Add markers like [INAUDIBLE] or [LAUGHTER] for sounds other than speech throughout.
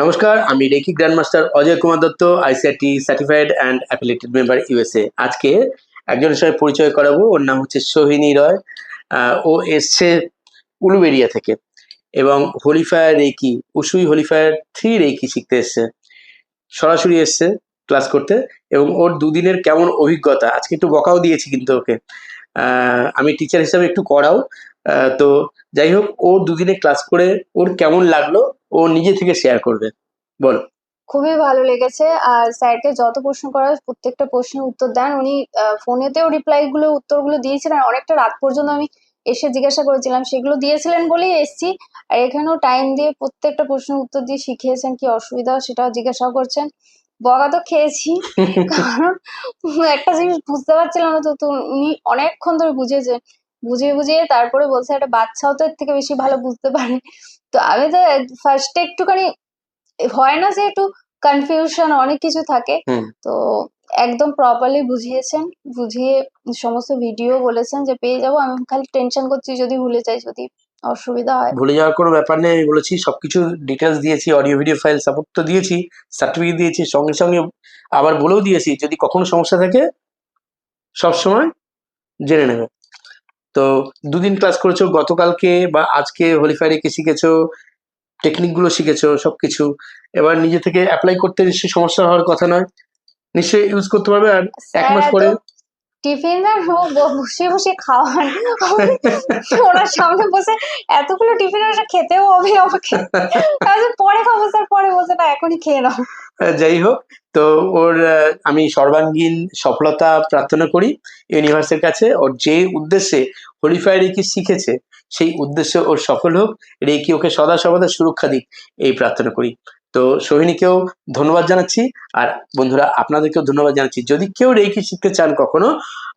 নমস্কার, আমি reiki grandmaster Ajay Kumar Dutta ICRT certified and affiliated member USA আজকে একজনের সঙ্গে পরিচয় করাবো, ওর নাম হচ্ছে সোহিনী রয় ও এসছে উলুবেরিয়া থেকে এবং holy fire reiki Usui holy fire three reiki শিখতে এসছে। সরাসরি এসছে ক্লাস করতে এবং ওর দুদিনের কেমন অভিজ্ঞতা, আজকে একটু বকাও দিয়েছি কিন্তু ওকে। আমি টিচার হিসাবে একটু করাও তো যাই হোক, ওর দুদিনে ক্লাস করে ওর কেমন লাগল ও নিজে থেকে শেয়ার করবে। বল। খুবই ভালো লেগেছে। আর স্যারকে যত প্রশ্ন করা হয় প্রত্যেকটা প্রশ্নের উত্তর দেন। উনি ফোনেতেও রিপ্লাই গুলো উত্তরগুলো দিয়েছিলেন। অনেকটা রাত পর্যন্ত আমি এসে জিজ্ঞাসা করেছিলাম সেগুলো দিয়েছিলেন বলেই এসছি। আর এখানেও টাইম দিয়ে প্রত্যেকটা প্রশ্নের উত্তর দিয়ে শিখিয়েছেন কি অসুবিধা সেটাও জিজ্ঞাসাও করছেন। বকা তো খেয়েছি। [LAUGHS] কারণ একটা জিনিস বুঝতে পারছিলাম না তো উনি অনেকক্ষণ ধরে বুঝিয়েছেন বুঝিয়ে বুঝিয়ে তারপরে বলছে একটা বাচ্চাও তো এর থেকে বেশি ভালো বুঝতে পারে। তো আমি তো ফার্স্টে একটুখানি হয় না যে একটু কনফিউশন অনেক কিছু থাকে। তো একদম প্রপারলি বুঝিয়েছেন বুঝিয়ে সমস্ত ভিডিও বলেছেন যে পেয়ে যাব। আমি খালি টেনশন করছি যদি ভুলে যাই যদি অসুবিধা হয়। ভুলে যাওয়ার কোনো ব্যাপার নেই আমি বলেছি সবকিছু ডিটেলস দিয়েছি অডিও ভিডিও ফাইল সাপোর্ট তো দিয়েছি সার্টিফিকেট দিয়েছি সঙ্গে সঙ্গে আবার বলেও দিয়েছি যদি কখনো সমস্যা থাকে সব সময় জেনে নেবে। তো দুদিন ক্লাস করেছ গতকালকে বা আজকে হোলিফায়ারে কি শিখেছো টেকনিকগুলো শিখেছো সবকিছু। এবার নিজে থেকে অ্যাপ্লাই করতে নিশ্চয়ই সমস্যা হওয়ার কথা নয়। নিশ্চয়ই ইউজ করতে পারবে আর এক মাস পরে। টিফিন বসে বসে খাওয়ান ওনার সামনে বসে এতগুলো টিফিন ওটা খেতেও হবে আমাকে। পরে খাব স্যার পরে বলছে না এখনই খেয়ে নাও। যাই হোক। তো ওর আমি সর্বাঙ্গীন সফলতা প্রার্থনা করি ইউনিভার্সের কাছে। ওর যে উদ্দেশ্যে হোলিফায়ার রেকি শিখেছে, সেই উদ্দেশ্যে ওর সফল হোক। রেকি ওকে সদা সর্বদা সুরক্ষা দিক, এই প্রার্থনা করি। তো সোহিনীকেও ধন্যবাদ জানাচ্ছি। আর বন্ধুরা, আপনাদেরকেও ধন্যবাদ জানাচ্ছি। যদি কেউ রেকি শিখতে চান কখনো,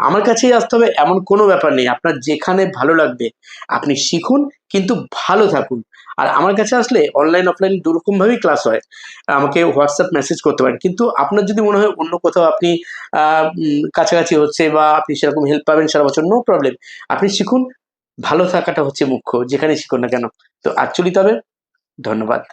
আমার কাছেই আসতে হবে, এমন কোনো ব্যাপার নেই। আপনার যেখানে ভালো লাগবে, আপনি শিখুন, কিন্তু ভালো থাকুন। আর আমার কাছে আসলে অনলাইন অফলাইন দুরকম ভাবেই ক্লাস হয়। আমাকে হোয়াটসঅ্যাপ মেসেজ করতে পারেন। কিন্তু আপনার যদি মনে হয় অন্য কোথাও আপনি কাছাকাছি হচ্ছে বা আপনি সেরকম হেল্প পাবেন সারা বছর নো প্রবলেম আপনি শিখুন, ভালো থাকাটা হচ্ছে মুখ্য যেখানে শিখুন না কেন। তো অ্যাকচুয়ালি তবে ধন্যবাদ।